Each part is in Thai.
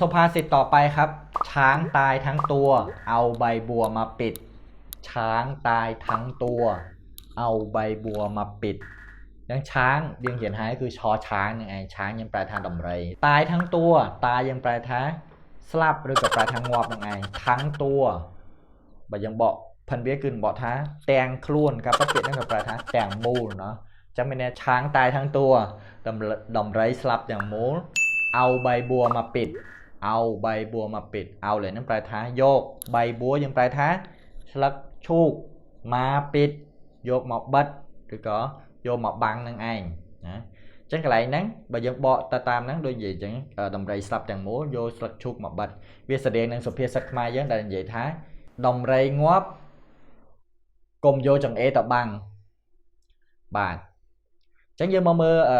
สุภาษิตต่อไปครับ ช้างตายทั้งตัว เอาใบบัวมาปิด ช้างตายทั้งตัว เอาใบบัวมาปิดยังช้างยังเขียนให้คือชอช้างยังไง ช้างยังแปลทางดำไร ตายทั้งตัว ตายยังแปลทางสลับหรือกับแปลทางงอบยังไง ทั้งตัวบยังบอกพันเบี้ยกึนบอกท้าแตงคล้วนครับก็เปลี่ยนนั่นกับแปลทางแตงมูลเนาะจำเป็นเนี่ช้างตายทั้งตัวดำดำไรสลับอย่างมูลเอาใบบัวมาปิด เอาใบบัวมาปิด เอาเลยนั่นปลายท้าโยก ใบบัวยังปลายท้าสลักชูกมาปิด โยกមកបិទឬក៏យកមកបាំងនឹងឯងណាអញ្ចឹងកន្លែងហ្នឹងបើយើងបកទៅតាមហ្នឹងដូចនិយាយអញ្ចឹងដំរីស្លាប់ទាំងមូលយកស្លឹកឈូកមកបិទវាស្តៀងនឹងសុភាសិតខ្មែរយើងដែលនិយាយថាដំរីងាប់កុំយកចង្អេរទៅបាំងបាទអញ្ចឹងយើងមកមើលអឺ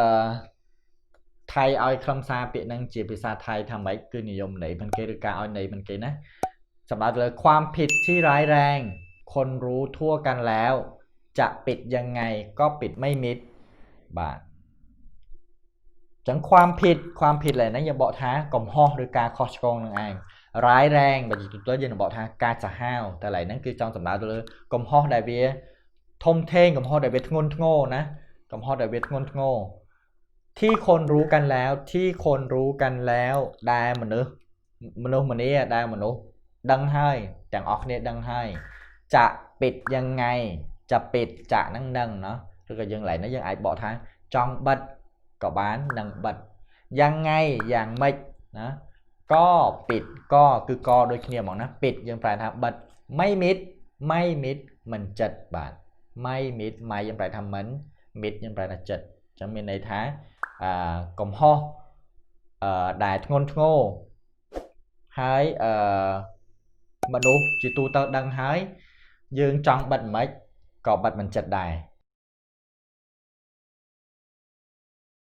ថៃឲ្យខ្លឹមសារពាក្យហ្នឹងជាភាសាថៃថាម៉េចគឺនិយមន័យមិនគេឬការឲ្យន័យមិនគេណាសម្រាប់លើความผิดที่ร้ายแรง คนรู้ทั่วกันแล้ว จะปิดยังไงก็ปิดไม่มิดบาทจังความผิดความผิดอะไรนะอย่าบอกท้าก่อมห้อหรือการคอชกองนั่นเองร้ายแรงแบบจุดตัวยืนบอกท้าการจะห้าวแต่ไหลนั่นคือจองสำนักตัวเลยก่อมห้อไดเวียทมเทงก่อมห้ ที่คนรู้กันแล้ว ที่คนรู้กันแล้วได้มนเนอะมนุษย์มันนี้ได้มนุษย์ดังให้แต่งออกเนี่ยดังให้จะปิดยังไง จะปิดจะนั่งดังเนาะคือก็ยังไหลนะยังไอบอกทางจองบัตรก็บ้านนั่งบัตรยังไงอย่างไม่นะก็ปิดก็คือกอโดยเฉลี่ยบองนะปิดยังแปลทำบัตรไม่มิดไม่มิดมันจัดบาทไม่มิดไม่ยังแปลทำเหมือนมิดยังแปลนะจัดจะมีในท้า កំហុសអឺដែលធ្ងន់ធ្ងរហើយអឺមនុស្សជាទូទៅដឹងហើយយើងចង់បិទមិនខ្មិចក៏បិទមិនចិត្តដែរ